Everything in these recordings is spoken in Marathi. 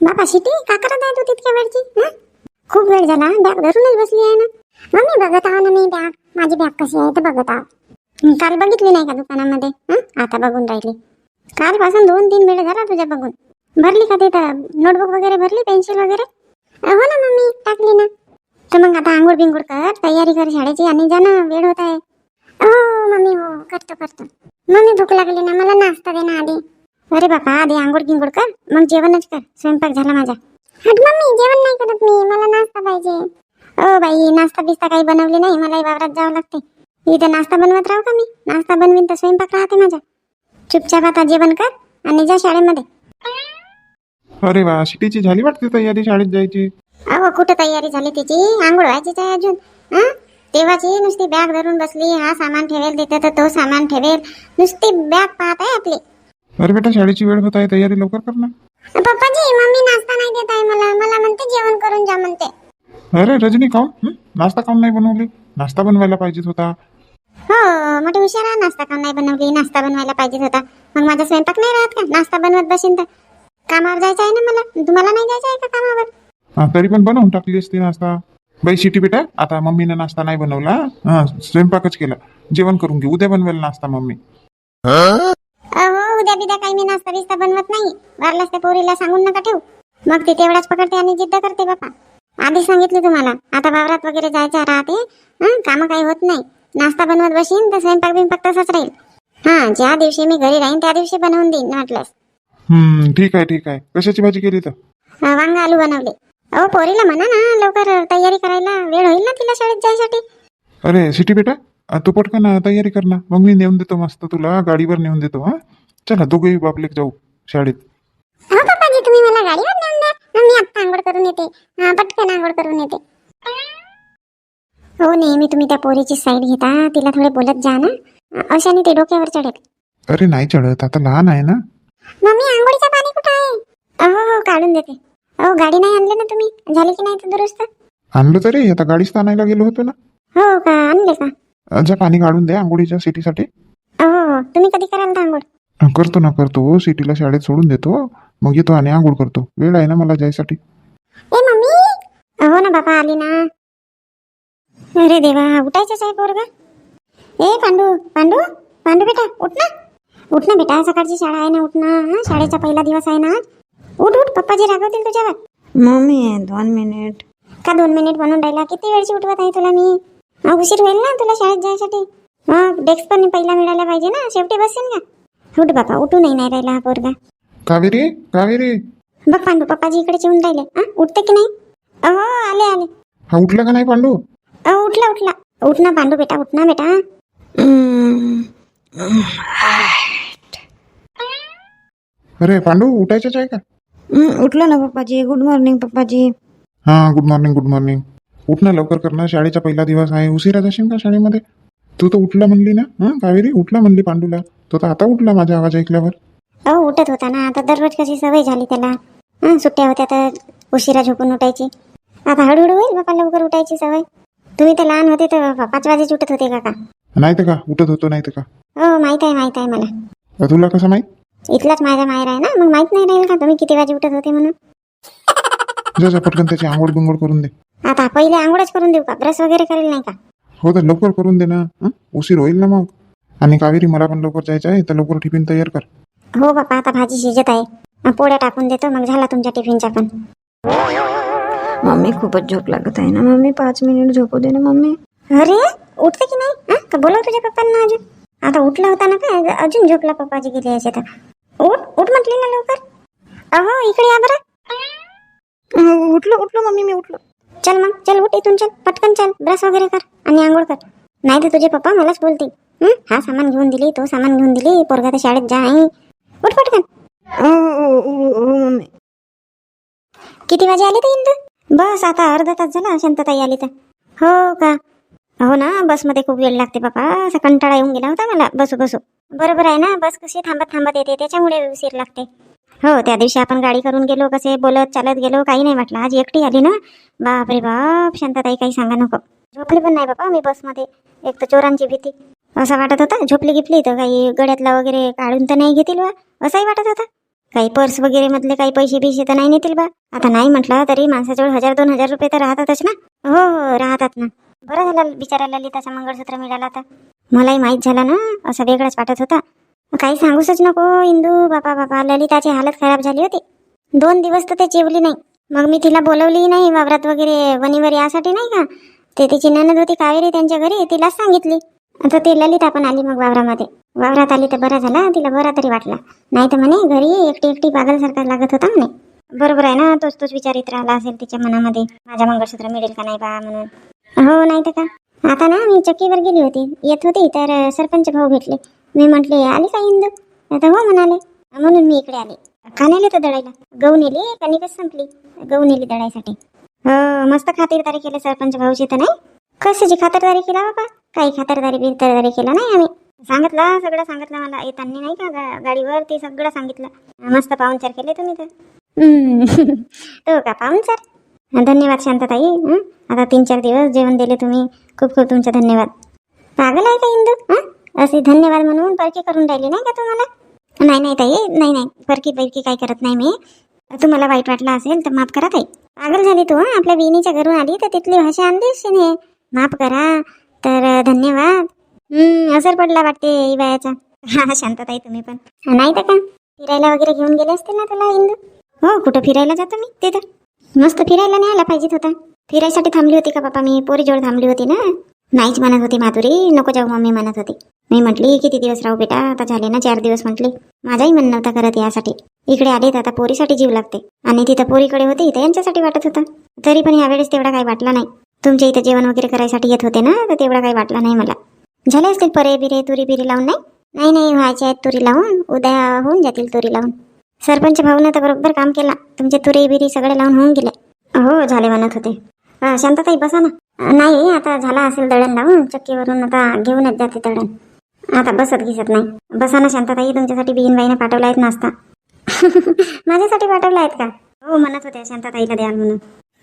बाबा शिटी का करत आहे तू तितक्या वेळची हं? खूप वेळ झाला बॅग धरूनच बसली आहे ना. मम्मी बघत आहो ना मी बॅग. माझी बॅग कशी आहे तर बघत आहो. हं, काल बघितली नाही का दुकानामध्ये हं? आता बघून राहिली. कालपासून दोन तीन वेळ झाला तुझ्या बघून. भरली का तिथं? नोटबुक वगैरे भरली पेन्सिल वगैरे? अ, हो ना मम्मी टाकली ना. तर मग आता आंघोळ बिंघोळ कर तयारी कर शाळेची आणि जा ना वेळ होत आहे. हो मम्मी हो करतो करतो. मम्मी भूक लागली ना मला नाश्ता दे ना आधी. अरे बापा आधी आंघोळ गिंघोळ कर मग जेवणच कर. स्वयंपाक झाला माझा. हट मम्मी जेवण नाही करत मी. मला नाश्ता पाहिजे. ओ बाई नाश्ता बिस्ता काही बनवली नाही. मलाही वावरात जावं लागते. इथं नाश्ता बनवत राहू का मी? नाश्ता बनवीन तर स्वयंपाक राहते माझा. चुपचाप आता जेवण कर आणि जा शाळेमध्ये. अरे वा शिटीची झाली वाटते तयारी शाळेत जायची? अहो कुठं तयारी झाली तिची? आंघोळ व्हायचीच आहे अजून. हं? तेव्हाची नुसती बॅग धरून बसली. हा सामान ठेवेल तिथे तर तो सामान ठेवेल. नुसती बॅग पाहत आहे आपली. अरे बेटा शाळेची वेळ होत आहे तयारी लवकर कर ना. पप्पाजी मम्मी नाश्ता नाही देत आहे मला. मला म्हणते जेवण करून जा म्हणते. अरे रजनी काऊन हं? नाश्ता काऊन नाही बनवली? नाश्ता बनवायला पाहिजेच होता. हो मोठी हुशार आहे नाश्ता का नाही बनवली. नाश्ता बनवायला पाहिजे होता. मग माझा स्वयंपाक नाही राहत का? नाश्ता बनवत बसेन तर. कामावर जायचं आहे ना मला? तुम्हाला नाही जायचं आहे का कामावर? हा, तरी पण बनवून टाकली असती नाश्ता. बाई शिटी बेटा आता मम्मीने नाश्ता नाही बनवला. हा स्वयंपाकच केला. जेवण करून घे. उद्या बनवेल नाश्ता मम्मी. उद्या बिद्या काही मी नाश्ता बिस्ता बनवत नाही. वारल्यास त्या पोरीला सांगून नका ठेवू. मग ती तेवढाच पकडते आणि जिद्द करते बापा. आधी सांगितले तुम्हाला. आता वावरात वगैरे जायचं राहते हं कामं काही होत नाही. नाश्ता बनवत बसीन तर स्वयंपाक बिंपाक तसाच राहील. हा ज्या दिवशी मी घरी राहीन त्या दिवशी बनवून देईन वाटल्यास. हम्म ठीक आहे ठीक आहे. कशाची भाजी केली तर? वांग आलू बनवले. अहो पोरीला म्हणा ना लवकर तयारी करायला. वेळ होईल ना तिला शाळेत जायसाठी? अरे सिटी बेटा तू पटकन तयारी कर ना. मग मी नेऊन देतो मस्त तुला. गाडीवर नेऊन देतो हा. चला दोघेही बापले जाऊ शाळेत. हो पप्पाजी तुम्ही मला गाडीवर नेऊन द्या. मग मी आत्ता आंघोळ करून येते. हा पटकन आंघोळ करून येते. हो नेहमी तुम्ही त्या पोरीची साईड घेता. तिला थोडे बोलत जा ना. अशाने ते डोक्यावर चढेल. अरे नाही चढत. आता लहान आहे ना. मम्मी आंघोळीचं पाणी कुठं आहे? हो हो काढून देते. हो गाडी नाही आणली ना तुम्ही? झाली की नाही तर दुरुस्त? आणलं तरी. आता गाडीच आणायला गेलो होतो ना. हो का? आणले का? अ, जा पाणी काढून दे आंघोळीच्या सिटीसाठी. हो हो. तुम्ही कधी कराल तर आंघोळ? करतो ना करतो. सिटीला शाळेत सोडून देतो मग येतो आणि आंघोळ करतो. वेळ आहे ना मला जायसाठी? ए मम्मी! हो ना बाबा आली ना. अरे देवा उठायचंच आहे पोरगा? ए पांडू पांडू पांडू बेटा उठ ना. उठ ना बेटा सकाळची शाळा आहे ना उठ ना. हा शाळेचा पहिला दिवस आहे ना. उठ उठ पप्पाजी रागवतील तुझ्यावर. मम्मी दोन मिनिट. का दोन मिनिट म्हणून राहिला? किती वेळची उठवत आहे तुला मी? हा, उशीर होईल ना तुला शाळेत जायसाठी? हा डेस्क पण पहिला मिळायला पाहिजे ना. शेवटी बसेल का? उठ बाबा उठू नाही नाही राहिला हा पोरगा. कावेरी कावेरी. बघ पांडू पप्पाजी इकडे येऊन राहिले. हा उठते की नाही? अहो आले आले. हा उठला का नाही पांडू? अहो उठला उठला. उठ ना पांडू बेटा उठ ना बेटा. अरे पांडू उठायचंच आहे का? उठलो ना पप्पाजी. Good morning पप्पाजी. हा गुड मॉर्निंग गुड मॉर्निंग उठ ना लवकर कर ना. शाळेचा पहिला दिवस आहे. उशिरा जाशील का शाळेमध्ये? तू तर उठला म्हणली ना. हा कावेरी उठला म्हणली पांडूला. तो तर आता उठला माझा आवाज ऐकल्यावर. अहो उठत होता ना. आता दररोज कशी सवय झाली त्याला. हं, सुट्ट्या होत्या तर उशिरा झोपून उठायची. आता हळूहळू होईल बापा लवकर उठायची सवय. तुम्ही तर लहान होते तर पाच वाजेच उठत होते काका. नाही तर का? उठत होतो नाही तर का? हो माहीत आहे माहीत आहे मला. अ, तुला कसं माहीत? इथलाच माझा माहेर आहे ना. मग माहीत नाही राहील का? तुम्ही किती वाजे उठत होते म्हणून? जा जा पटकन त्याची आंघोळ बिंघोळ करून दे. आता पहिले आंघोळच करून देऊ का? ब्रश वगैरे करेल नाही का? हो तर लवकर करून दे ना. हं? उशीर होईल ना मग. आणि कावेरी मला पण लवकर जायचं आहे तर लवकर टिफिन तयार कर. हो बापा आता भाजी शिजत आहे. पोळ्या टाकून देतो मग झाला तुमच्या टिफिनचा पण. मम्मी खूपच झोप लागत आहे ना मम्मी? पाच मिनिट झोपू दे ना मम्मी. अरे उठते की नाही? हं? का बोलव तुझ्या पप्पांना अजून? आता उठला होता ना काय? अजून झोपला पप्पाजी गेले याचे तर. उठ उठ म्हटली ना लवकर. अहो इकडे या बरं. उठलो उठलो मम्मी मी उठलो. चल मग चल उठ इथून चल. पटकन चल. ब्रश वगैरे कर आणि आंघोळ कर. नाही तर तुझे पप्पा मलाच बोलतील. हं? सामान घेऊन दिली तो सामान घेऊन दिली पोरगा तर शाळेत जा उठ पटकन किती वाजे आले तर इंदू? बस आता अर्धा तास झाला शांतताई आली तर. हो का? हो ना बसमध्ये खूप वेळ लागते बाबा असा कंटाळा येऊन गेला होता मला. बसू बसू. बरोबर आहे ना बस कशी थांबत थांबत येते त्याच्यामुळे उशीर लागते. हो त्या दिवशी आपण गाडी करून गेलो कसे बोलत चालत गेलो काही नाही वाटलं. आज एकटी आली ना. बाप रे बाप शांतताई काही सांगा नको. झोपली पण नाही बाबा मी बसमध्ये. एक तर चोरांची भीती. असं वाटत होता? झोपली गिपली तर काही गड्यातला वगैरे काढून तर नाही घेतील बा. असंही वाटत होता? काही पर्स वगैरे मधले काही पैसे बिशे तर नाही नेतील बा. आता नाही म्हटलं तरी माणसाजवळ हजार दोन हजार रुपये तर राहतातच ना. हो हो, हो राहतात ना. बरं झालं बिचारा ललिताचं मंगळसूत्र मिळालं आता. मलाही माहीत झालं ना असं वेगळंच वाटत होता. काही सांगूच नको इंदू बापा बापा ललिताची हालत खराब झाली होती. दोन दिवस तर ते जेवली नाही. मग मी तिला बोलवली नाही वावरात वगैरे वणीवर यासाठी नाही का? ते तिची ननद होती कावेरी त्यांच्या घरी तिलाच सांगितली. आता ते ललिता पण आली मग वावरामध्ये. वावरात आली तर बरा झाला तिला बरा तरी वाटला. नाही तर म्हणे घरी एकटी एकटी पागलसारखा लागत होता म्हणे. बरोबर आहे ना तोच तोच विचारित राहिला असेल तिच्या मनामध्ये. माझ्या मंगळसूत्र मिळेल का नाही बा म्हणून. हो नाही तर का? आता ना मी चक्कीवर गेली होती. येत होती तर सरपंच भाऊ भेटले. मी म्हटले आली का इंदू? आता हो म्हणाले. म्हणून मी इकडे आले. का नेले तर दळायला? गहू नेली कणिकच संपली? गहू नेली दळायसाठी. हो मस्त खातिरदारी केली सरपंच भाऊची तर नाही? कशाची खातरदारी केला बाबा? काही खातरदारी बिरतरदारी केला नाही आम्ही. सांगितलं सगळं सांगितलं मला. येताना नाही का गा- गाडीवर ते सगळं सांगितलं. मस्त पाहुणचार केले तुम्ही तर. हम्म. हो का पाहुणचार? धन्यवाद शांतताई? आता तीन चार दिवस जेवण दिले तुम्ही. खूप खूप तुमचे धन्यवाद. पागल आहे का इंदू? हं? असे धन्यवाद म्हणून परकी करून राहिली नाही का तुम्हाला? नाही नाही ताई नाही नाही. परकी पैकी काही करत नाही मी. तुम्हाला वाईट वाटलं असेल तर माफ करा ताई. पागल झाली तू? आपल्या विणीच्या घरून आली तर तिथली भाषा आणलीस ने माफ करा. तर धन्यवाद. असर पडला वाटते इवायाचा हा शांतताई तुम्ही पण. नाही तर का? फिरायला वगैरे घेऊन गेले असतील ना तुला इंदू? हो कुठं फिरायला जातो मी? ते तर. मस्त फिरायला न्यायला पाहिजेत होता. फिरायसाठी थांबली होती का बापा मी? पोरीजवळ थांबली होती ना? नाहीच म्हणत होती माधुरी नको जाऊ मम्मी म्हणत होती. मी म्हटली किती दिवस राहू बेटा? आता झाले ना चार दिवस म्हटली. माझाही मन नव्हता करत यासाठी. इकडे आले तर आता पोरीसाठी जीव लागते. आणि तिथं पोरीकडे होती तर यांच्यासाठी वाटत होता. तरी पण यावेळेस तेवढा काही वाटला नाही. तुमच्या इथं जेवण वगैरे करायसाठी येत होते ना तर तेवढा काही वाटला नाही मला. झाले असतील परे बिरे तुरी बिरी लावून नाही? नाही नाही व्हायचे आहेत तुरी लावून. उद्या होऊन जातील तुरी लावून. सरपंच भाऊनं तर बरोबर काम केला. तुमचे तुरी बिरी सगळे लावून होऊन गेले. हो झाले म्हणत होते. शांतताई बसा ना. नाही आता झाला असेल दळण लावून. चक्कीवरून आता घेऊनच जाते दळण. आता बसत घेसत नाही. बसा ना शांतताई तुमच्यासाठी बिहीन बाईने पाठवला आहेत नाश्ता. माझ्यासाठी पाठवला आहेत का? हो म्हणत होते शांतताईला द्याल म्हणून.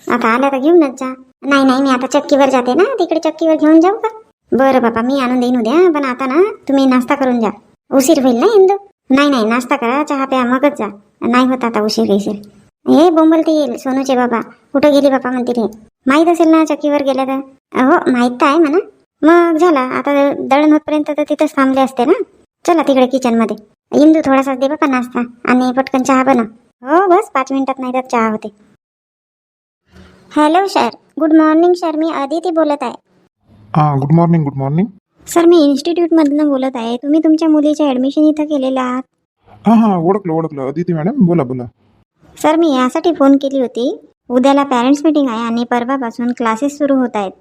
आता आला तर घेऊनच जा. नाही नाही मी आता चक्कीवर जाते ना. तिकडे चक्कीवर घेऊन जाऊ का? बरं बाबा मी आणून देईन उद्या पण आता ना तुम्ही नाश्ता करून जा. उशीर होईल ना इंदू? नाही नाही नाश्ता करा चहा प्या मगच जा. नाही होत आता उशीर येशील हे बोंबलते येईल सोनूचे बाबा. कुठं गेली बाबा म्हणतील हे माहीत असेल ना चक्कीवर गेल्या तर? हो माहीत तर आहे म्हणा. मग झाला आता दळण होतपर्यंत तर तिथंच थांबले असते ना. चला तिकडे किचनमध्ये. इंदू थोडासा दे बाबा नाश्ता आणि पटकन चहा बनव. हो बस पाच मिनिटात नाही तर चहा होते. Hello sir good morning sir मी अदिती बोलत आहे. हां good morning good morning sir मी इन्स्टिट्यूटमधनं बोलत आहे. तुम्ही तुमच्या मुलीचे ॲडमिशन इथं केलेलं आहात? हां हां ओळखलं ओळखलं. अदिती मॅडम बोला बोला. सर मी यासाठी फोन केली होती. उद्याला पॅरेंट्स मीटिंग आहे आणि परवापासून क्लासेस सुरू होत आहेत.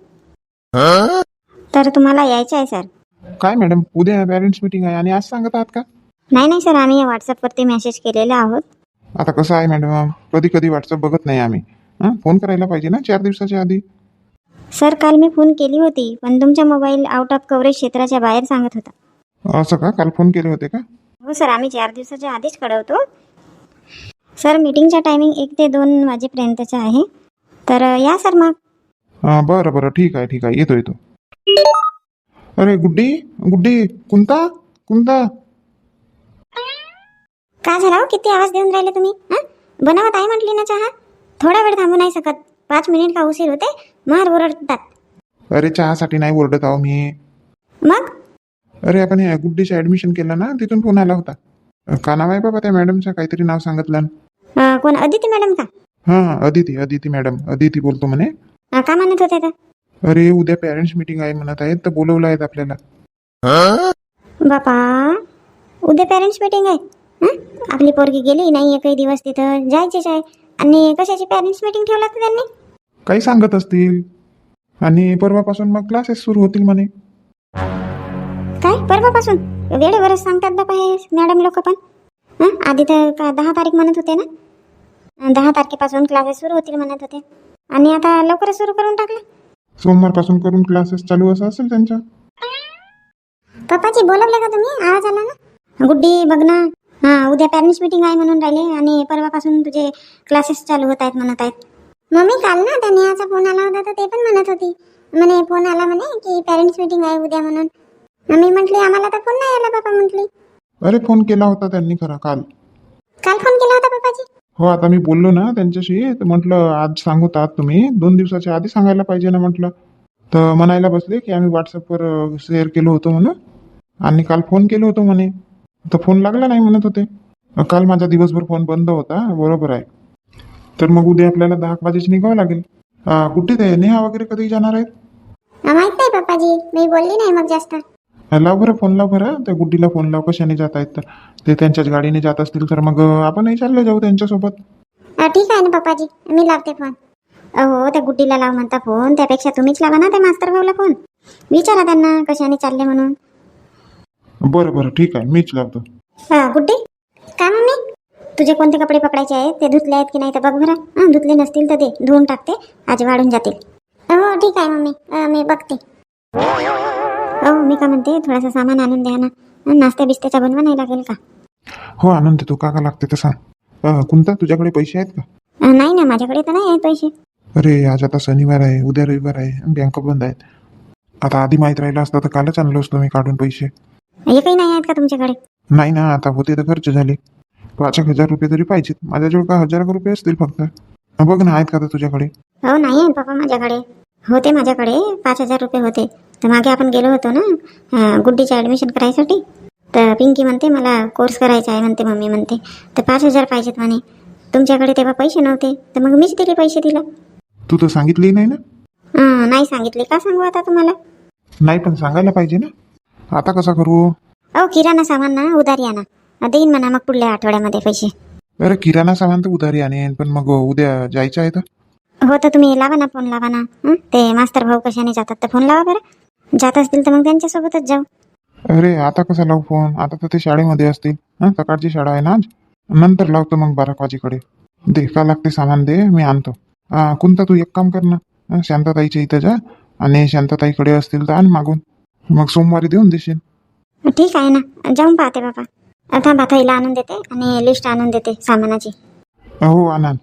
तर तुम्हाला यायचं आहे सर काय मॅडम उद्या पॅरेंट्स मीटिंग आहे आणि आज सांगत आहात का? नाही नाही सर आम्ही व्हॉट्सअपवरती मेसेज केलेला आहोत. आता कसं आहे मॅडम कधी कधी व्हॉट्सअप बघत नाही आम्ही. हां? फोन करायला पाहिजे ना चार दिवसाच्या आधी? सर काल मी फोन केली होती पण तुमचा मोबाईल आउट ऑफ कव्हरेज क्षेत्राच्या बाहेर सांगत होता. असं का? काल फोन केले होते का? हो सर आम्ही चार दिवसाच्या आधीच कळवतो. सर मीटिंगचा टायमिंग एक ते दोन वाजेपर्यंतचा आहे. तर या सर मग. हां बरं बरं. ठीक आहे ठीक आहे. येतो येतो. अरे गुड्डी गुड्डी कुंता कुंता. का झाला हो? किती आवाज देऊन राहिले तुम्ही? हं? बनवत आहे म्हटली ना चहा. थोडा वेळ थांबू नाही शकत. पाच मिनिट का उशीर होते? मार ओरडतात. अरे चहासाठी नाही ओरडत आहो मी. मग? अरे आपण हे गुड्डीचं ॲडमिशन केलं ना तिथून फोन आला होता. अ, का नाव आहे बाबा त्या मॅडमचं काहीतरी नाव सांगितलं. अं, कोण? अदिती मॅडम का? हां अदिती अदिती मॅडम अदिती बोलतो म्हणे. अं, का म्हणत होते तर अरे उद्या पॅरेंट्स मीटिंग आहे म्हणत आहेत तर बोलवलं आहेत आपल्याला. बापा उद्या पेरेंट्स मीटिंग आहे. हं? आपली पोरगी गेली नाही एकही दिवस तिथं. जायचीच आहे. आणि कशाची पेरेंट्स मीटिंग ठेवला तर त्यांनी? काही सांगत असतील. आणि परवापासून मग क्लासेस सुरू होतील म्हणे. काय? परवापासून? वेळेवरच सांगतात बापा हे मॅडम लोक पण. हं? आधी तर का दहा तारीख म्हणत होते ना? दहा तारखेपासून क्लासेस सुरू होतील म्हणत होते. आणि आता लवकरच सुरू करून टाकलं. सोमवारपासून करून क्लासेस चालू असं असेल त्यांच्या. पप्पाजी बोलवले का तुम्ही? आवाज आला ना? गुड्डी बघ ना हा उद्या पॅरेंट्स मीटिंग आहे म्हणून राहिले आणि परवापासून तुझे क्लासेस चालू होत आहेत म्हणत आहेत. मम्मी काल ना नेहाचा फोन आला होता तर ते पण म्हणत होती. म्हणे फोन आला म्हणे की पॅरेंट्स मीटिंग आहे उद्या म्हणून. मी म्हटली आम्हाला तर फोन नाही आला बाबा म्हटली. अरे फोन केला होता त्यांनी खरा काल. काल फोन केला होता पप्पाजी हो आता मी बोललो ना त्यांच्याशी तर म्हटलं आज सांगत आहात तुम्ही. दोन दिवसाच्या आधी सांगायला पाहिजे ना म्हटलं. तर म्हणायला बसले की आम्ही व्हॉट्सअपवर शेअर केलं होतं म्हणून. आणि काल फोन केलं होतं म्हणे. तर फोन लागला नाही म्हणत होते. काल माझा दिवसभर फोन बंद होता बरोबर आहे. तर मग उद्या आपल्याला दहा वाजेची निघावं लागेल. अं, कुठे ते? नेहा वगैरे कधी जाणार आहेत? माहीत नाही पप्पाजी. मी बोलली नाही मग जास्त. लाव बरं फोन लाव बरं. त्या गुड्डीला फोन लाव कशाने जात आहेत तर. ते त्यांच्याच गाडीने जात असतील तर मग अं, आपणही चालले जाऊ त्यांच्यासोबत. अं, ठीक आहे ना पप्पाजी. मी लावते फोन. अहो त्या गुड्डीला लाव म्हणता फोन. त्यापेक्षा तुम्हीच लावा ना त्या मास्तर भाऊला फोन. विचारा त्यांना कशाने चालले म्हणून. बरं बरं ठीक आहे मीच लावतो. हा गुड्डी. का मम्मी? तुझे कोणते कपडे पकडायचे आहेत? ते धुतले आहेत की नाही तर बघ बरं. हां धुतले नसतील तर दे धुवून टाकते. आज वाढून जातील. हो ठीक आहे मम्मी. अं, मी बघते. हो मी का म्हणते थोडासा सामान आणून द्या ना. हं, नाश्त्या बिस्त्याचा बनवा नाही लागेल का? हो आणून देतो. का का लागते तर सांग. अं, तुझ्याकडे पैसे आहेत का? अं, नाही ना माझ्याकडे तर नाही आहेत पैसे. अरे आज आता शनिवार आहे उद्या रविवार आहे बँक बंद आहेत. आता आधी माहीत राहिलं असतं तर कालच आणलो असतो मी काढून पैसे. एकही नाही आहेत का तुमच्याकडे? नाही ना आता होते तर खर्च झाले. पाच एक हजार रुपये तरी पाहिजेत. माझ्याजवळ का हजार रुपये असतील फक्त? बघ ना आहेत का तर तुझ्याकडे? हो नाही आहेत बाबा माझ्याकडे. होते माझ्याकडे. पाच हजार रुपये होते. तर मागे आपण गेलो होतो ना गुड्डीच्या ॲडमिशन करायसाठी? तर पिंकी म्हणते मला कोर्स करायचा आहे म्हणते मम्मी म्हणते. तर पाच हजार पाहिजेत म्हणे. तुमच्याकडे तेव्हा पैसे नव्हते. तर मग मीच दिले पैसे तिला. तू तर सांगितली नाही ना? नाही सांगितले. का सांगू आता तुम्हाला? नाही पण सांगायला पाहिजे ना. आता कसा करू? अहो किराणा सामान ना उधारी आणा. देईन म्हणा मग पुढल्या आठवड्यामध्ये पैसे. अरे किराणा सामान तर उधारी आणेन पण मग उद्या जायचं आहे तर? हो तर तुम्ही लावा ना फोन लावा ना? ते मास्तर भाऊ कशाने जातात तर फोन लावा बरं. जात असतील तर मग त्यांच्यासोबतच जाऊ. अरे आता कसा लावू फोन? आता तर ते शाळेमध्ये असतील. सकाळची शाळा आहे ना आज? नंतर लावतो मग बारा वाजेकडे. दे का लागते सामान दे मी आणतो. कोणता तू एक काम कर ना. शांताताईच्या इथं जा. आणि शांताताईकडे असतील तर आण मागून. मग सोमवारी देऊन देशील. ठीक आहे ना. जाऊन पाहते बाबा. थांबा थैला आणून देते आणि लिस्ट आणून देते सामानाची. हो आणान